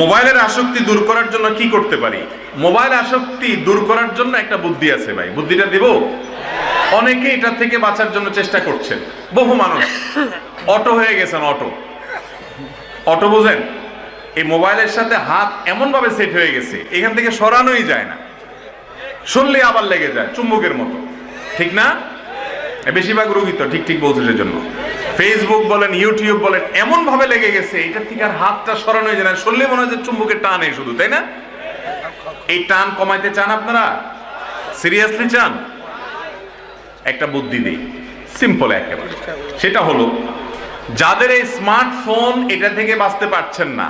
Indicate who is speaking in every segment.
Speaker 1: মোবাইলের আসক্তি দূর করার জন্য কি করতে পারি? মোবাইল আসক্তি দূর করার জন্য একটা বুদ্ধি আছে ভাই। বুদ্ধিটা দিব? অনেকে এটা থেকে বাঁচার জন্য চেষ্টা করছেন। বহু মানুষ। অটো হয়ে গেছেন, অটো। অটো বোঝেন? এই মোবাইলের সাথে হাত এমন ভাবে সেট হয়ে গেছে, এখান থেকে সরানোই যায় না। শুনলে আবার লেগে যায়, চুম্বকের মতো। ঠিক না? বেশিরভাগ রোগী তো ঠিক ঠিক বলছে সেজন্য। ফেসবুক বলেন ইউটিউব বলেন এমন ভাবে লেগে গেছে, এটা থেকে আর হাতটা সরানো যায় না। শুনলে মনে হয় চুম্বকের টানে শুধু, তাই না? এই টান কমাইতে চান আপনারা? সিরিয়াসলি চান? একটা বুদ্ধি দিই সিম্পল একেবারে। সেটা হলো, যাদের এই স্মার্টফোন এটা থেকে বাঁচতে পারছেন না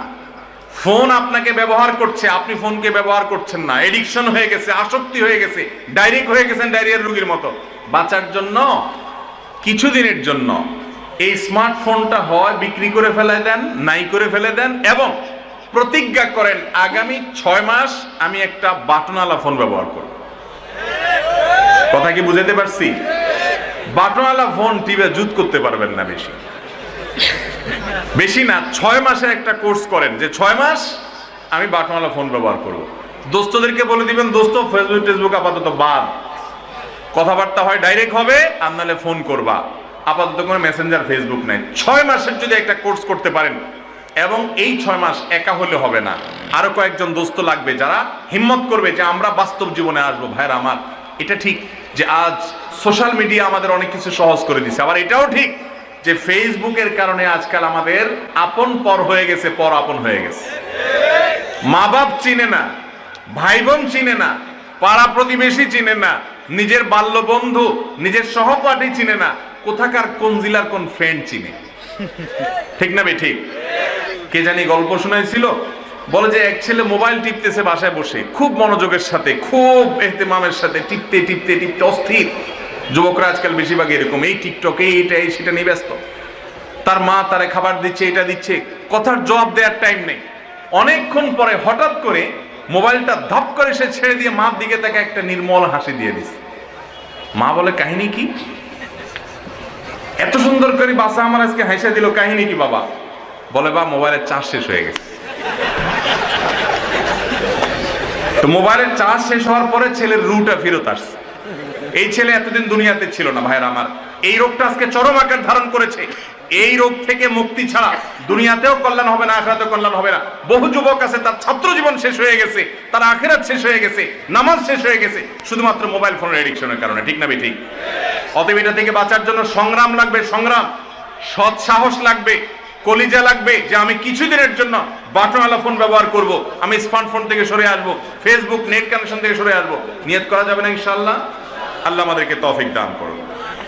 Speaker 1: ফোন আপনাকে ব্যবহার করছে, আপনি ফোনকে ব্যবহার করছেন না এডিকশন হয়ে গেছে, আসক্তি হয়ে গেছে ডাইরেক্ট হয়ে গেছেন ডায়রিয়ার রোগীর মতো। বাঁচার জন্য, কিছুদিনের জন্য এই স্মার্টফোনটা হয়, বিক্রি করে ফেলে দেন, নাই করে ফেলে দেন এবং প্রতিজ্ঞা করেন, আগামী ছয় মাস আমি একটা বাটনওয়ালা ফোন ব্যবহার করব। কথা কি বুঝাতে পারছি? বাটনওয়ালা ফোন টিপে জুত করতে পারবেন না বেশি। বেশি না, ছয় মাসে একটা কোর্স করেন যে ছয় মাস আমি বাটনওয়ালা ফোন ব্যবহার করব। দোস্তদেরকে বলে দিবেন, দোস্ত ফেসবুক টেসবুক আপাতত বাদ। কথাবার্তা হয়, ডাইরেক্ট হবে নাহলে ফোন করবা। আপাতত কোনো মেসেঞ্জার ফেসবুক নাই। ছয় মাসের যদি একটা কোর্স করতে পারেন, এবং এই ছয় মাস একা হলে হবে না। আরও কয়েকজন দোস্ত লাগবে যারা হিম্মত করবে যে আমরা বাস্তব জীবনে আসব। ভাইরা আমার, এটা ঠিক যে আজ সোশ্যাল মিডিয়া আমাদের অনেক কিছু সহজ করে দিছে। আবার এটাও ঠিক যে ফেসবুকের কারণে আজকাল আমাদের আপন পর হয়ে গেছে, পর আপন হয়ে গেছে। মা বাপ চিনে না, ভাই বোন চিনে না, পাড়া প্রতিবেশী চিনে না, নিজের বাল্য বন্ধু নিজের সহপাঠী চিনে না কোথাকার কোন জেলার কোন ফ্রেন্ড চিনে? ঠিক না বে, ঠিক? কে জানি গল্প শোনাইছিল, বলে যে এক ছেলে মোবাইল টিপতেছে বাসায় বসে, খুব মনোযোগের সাথে, খুব এহতেমামের সাথে টিপতে টিপতে টিপতে অস্থির। যুবকরা আজকাল বেশিরভাগ এরকম, এই টিকটকে, এইটা, এই সেটা নিয়ে ব্যস্ত। তার মা তারে খাবার দিচ্ছে, এটা দিচ্ছে, কথার জবাব দেওয়ার টাইম নেই। অনেকক্ষণ পরে হঠাৎ করে মোবাইলটা ধপ করে সে ছেড়ে দিয়ে মার দিকে তাকে একটা নির্মল হাসি দিয়ে দিছে। মা বলে, কাহিনী কি? এত সুন্দর করে বাসা আমার আজকে হাসা দিল কাহিনী কি বাবা? বলে, বা, মোবাইলের চার্জ শেষ হয়ে গেছে। তো মোবাইলের চার্জ শেষ হওয়ার পরে ছেলের রুটা ফেরত আসছে। এই ছেলে এতদিন দুনিয়াতে ছিল না ভাইয়ের আমার। এই রোগটা আজকে চরম আকার ধারণ করেছে। এই রোগ থেকে মুক্তি ছাড়া দুনিয়াতেও কল্যাণ হবে না, আখেরাতেও কল্যাণ হবে না। বহু যুবক আছে, তার ছাত্র জীবন শেষ হয়ে গেছে, তার আখেরাত শেষ হয়ে গেছে, নামাজ শেষ হয়ে গেছে, শুধুমাত্র মোবাইল ফোনের এডিকশনের কারণে, ঠিক না ঠিক? অতএব এটা থেকে বাঁচার জন্য সংগ্রাম লাগবে, সংগ্রাম। সৎ সাহস লাগবে, কলিজা লাগবে যে আমি কিছুদিনের জন্য বাটনওয়ালা ফোন ব্যবহার করব। আমি স্মার্টফোন থেকে সরে আসব ফেসবুক নেট কানেকশন থেকে সরে আসব। নিয়ত করা যাবে না ইনশাআল্লাহ? আল্লাহ আমাদেরকে তৌফিক দান করুন।